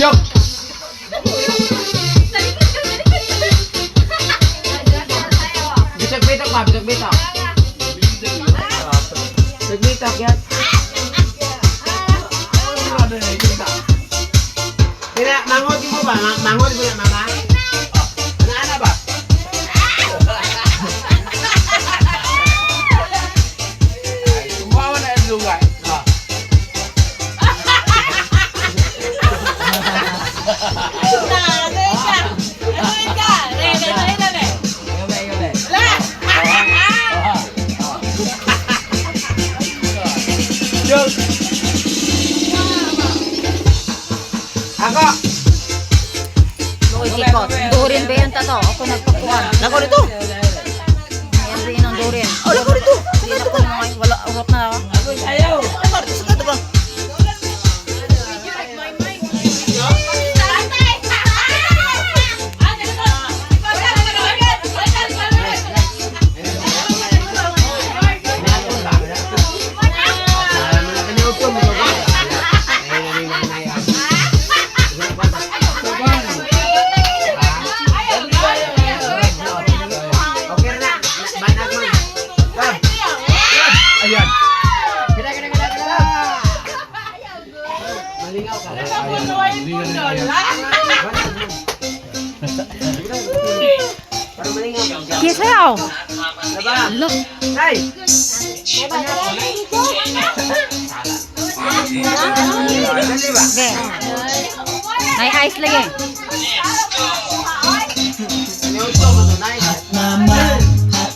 Chok! Bitak-bitak ba? Bitak-bitak. Bitak-bitak yan. Kaya, manghod mo ba? Ma- Manghod mo na, mama? Gabi, gabi. Joke. Ako. Uy, kikot. Durin ba yan tato? Ako nagpakuhan. Ako dito. Ayan din ang durin. Oh, lako dito. Hindi na ko na. Wala, ugot na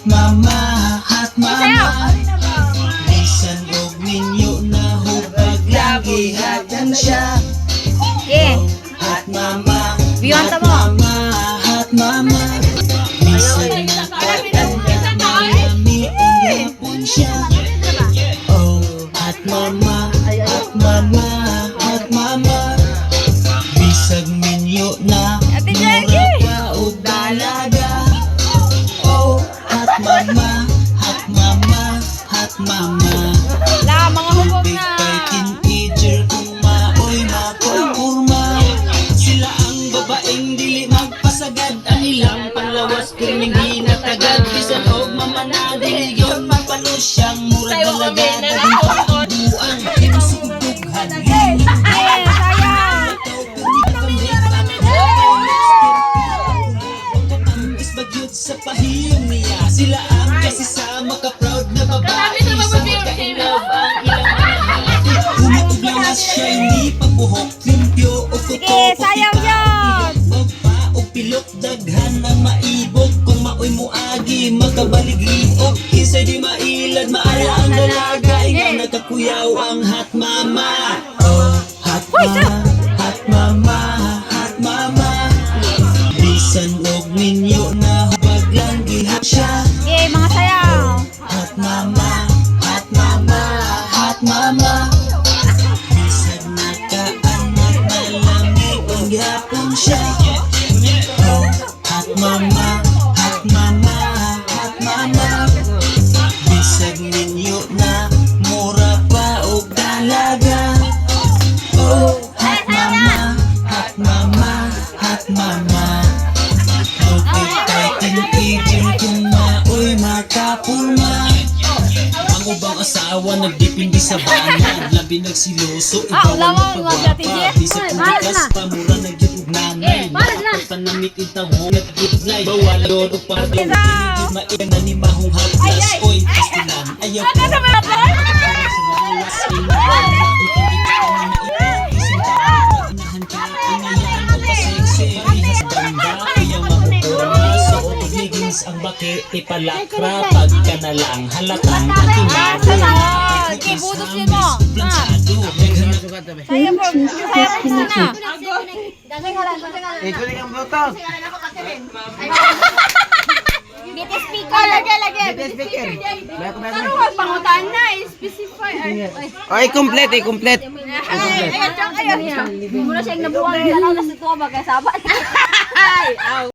mama, hat Kisayaw. mama Bisan og ninyo na hubag lagi hatan siya Okay. Hat mama, Beyond hat mo. Yapon siya sa pahiyong niya Sila ang kasisama ka-proud na babae Sa magka-inlove ang ilang mga Humutog lang na siya hindi pagbuhok Limpyo o kuto daghan ang maibog Kung maoy mo agi makabaligliok Isay di mailad maala ang dalaga Ikaw nakakuyaw ang hot mama. Oh, hot mama, hot mama, hot mama. Bisan og ninyo na hubag lang gihap siya. Okay, mga sayaw. Hot mama, hot mama, hot mama. Bisag nakaanak na lamig ang gihapon siya. hot mama, hot mama, hot mama. Bisag ninyo na mura pa o dalaga. Oh, hot mama, hot mama, hot mama. Lupit kay teenager kung maoy makapulma ang ubang asawa nagdipindi sa banad Labi nagsiloso, Ah, ibawan ng pagwapa. Di sa na. pamura nagyutog nanay. Eh, malas na. Panamit itahong nagdutlay Bawal doon o pa doon Isa. Hindi maing na ni mahong haplas Oy, kastilan, ayaw ko Ano mga boy? ang baki ipalakra pagka na lang halatang ating Ah, sunod. Okay, butos yun mo. Ah. Sayang po. Sayang po na. Ito rin ang Bluetooth. Dito speaker. Lagay, lagay. Ito yung speaker. Meron, meron. Ano wag pangutan na? Specify. Ay, ay. Oh, i-complete, i-complete. Ay, ay, ay, ay. Muna siyang nabuwang. Dalaw na sa tuwa bagay sabat. Ay, aw.